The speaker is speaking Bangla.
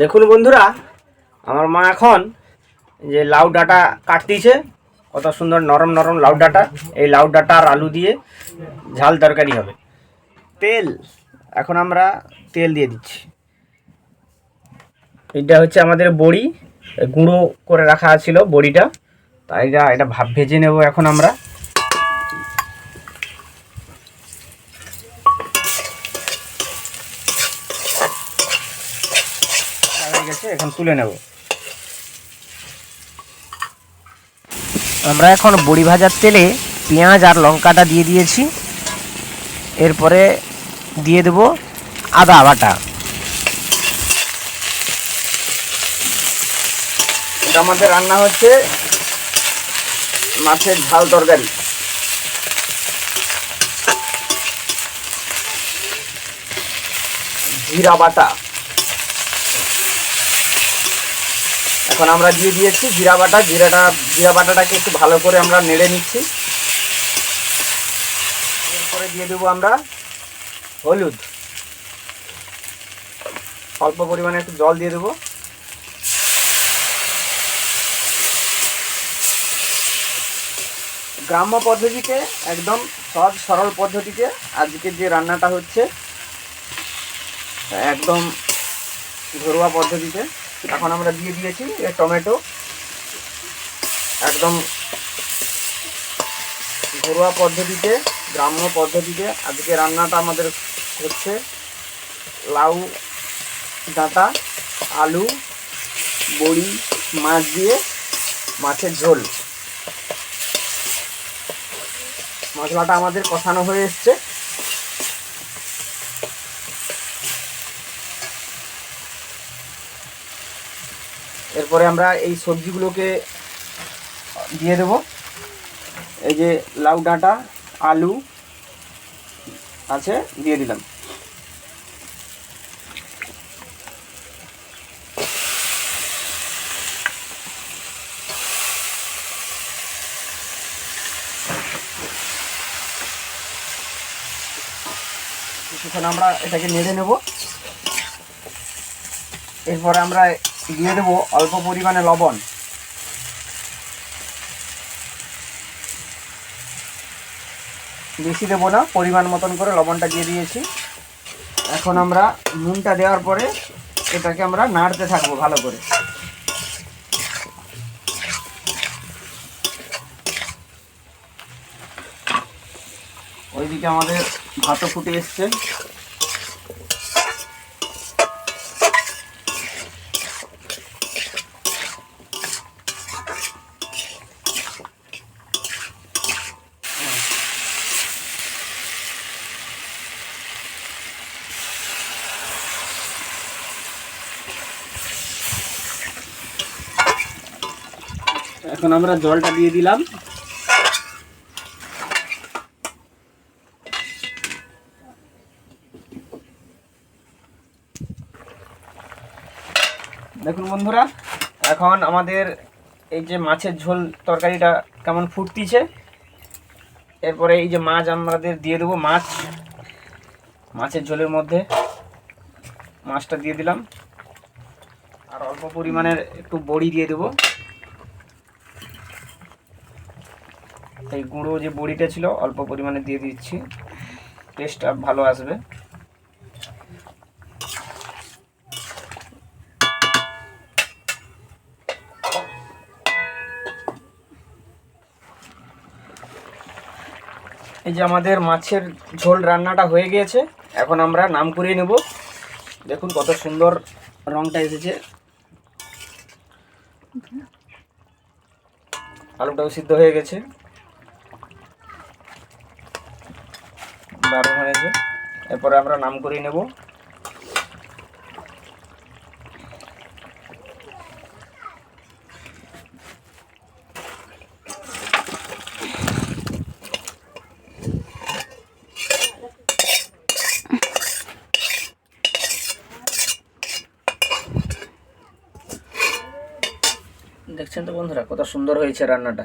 দেখুন বন্ধুরা, আমার মা এখন যে লাউ ডাটা কাটতিছে, কত সুন্দর নরম নরম লাউ ডাটা, এই লাউ ডাটা আর আলু দিয়ে ঝাল তরকারি হবে। তেল, এখন আমরা তেল দিয়ে দিচ্ছি। এটা হচ্ছে আমাদের বড়ি গুঁড়ো করে রাখা ছিল বড়িটা, তাই এটা এটা ভাব ভেজে নেব এখন আমরা হয়ে গেছে এখন তুলে নেব। আমরা এখন বড়ি ভাজার তেলে পেঁয়াজ আর লঙ্কাটা দিয়ে দিয়েছি। এরপরে দিয়ে দেব আদা বাটা। এটা আমাদের রান্না হচ্ছে মাছের ঝাল তরকারি। জিরা বাটা। এখন আমরা দিয়ে দিয়েছি জিরা বাটা। জিরাটা, জিরা বাটাটাকে একটু ভালো করে আমরা নেড়ে নিচ্ছি। এরপরে দিয়ে দেবো আমরা হলুদ। অল্প পরিমাণে একটু জল দিয়ে দেবো। গ্রাম্য পদ্ধতিতে, একদম সহজ সরল পদ্ধতিতে আজকে যে রান্নাটা হচ্ছে, একদম ঘরোয়া পদ্ধতিতে। এখন আমরা দিয়ে দিয়েছি টমেটো। একদম ঘরোয়া পদ্ধতিতে, গ্রাম্য পদ্ধতিতে। আজকে রান্নাটা আমাদের হচ্ছে লাউ, ডাঁটা, আলু, বড়ি, মাছ দিয়ে মাছের ঝোল। মশলাটা আমাদের কষানো হয়ে এসছে। এরপরে আমরা এই সবজিগুলোকে দিয়ে দেব। এই যে লাউ ডাঁটা, আলু আছে, দিয়ে দিলাম। কিছুক্ষণ আমরা এটাকে নেড়ে নেব। এরপরে আমরা দিয়ে দেবো অল্প পরিমাণে লবণ। বেশি দেবো না, পরিমাণ মতন করে লবণটা দিয়ে দিয়েছি। এখন আমরা নুনটা দেওয়ার পরে এটাকে আমরা নাড়তে থাকব ভালো করে। ওইদিকে আমাদের ভাতও ফুটে এসছে। এখন আমরা জলটা দিয়ে দিলাম। দেখুন বন্ধুরা, এখন আমাদের এই যে মাছের ঝোল তরকারিটা কেমন ফুটতিছে, এরপরে এই যে মাছ আমাদের দিয়ে দেবো, মাছ। মাছের ঝোলের মধ্যে মাছটা দিয়ে দিলাম। আর অল্প পরিমাণের একটু বড়ি দিয়ে দেবো। এই গুঁড়ো যে বড়িটা ছিল, অল্প পরিমাণে দিয়ে দিচ্ছি। টেস্টটা ভালো আসবে। এই যে আমাদের মাছের ঝোল রান্নাটা হয়ে গিয়েছে। এখন আমরা নাম করিয়ে নেব। দেখুন কত সুন্দর রংটা এসেছে। আলুটাও সিদ্ধ হয়ে গেছে। দারুণ হয়েছে। এরপরে আমরা নাম করিয়ে নেব। দেখছেন তো বন্ধুরা কত সুন্দর হয়েছে রান্নাটা।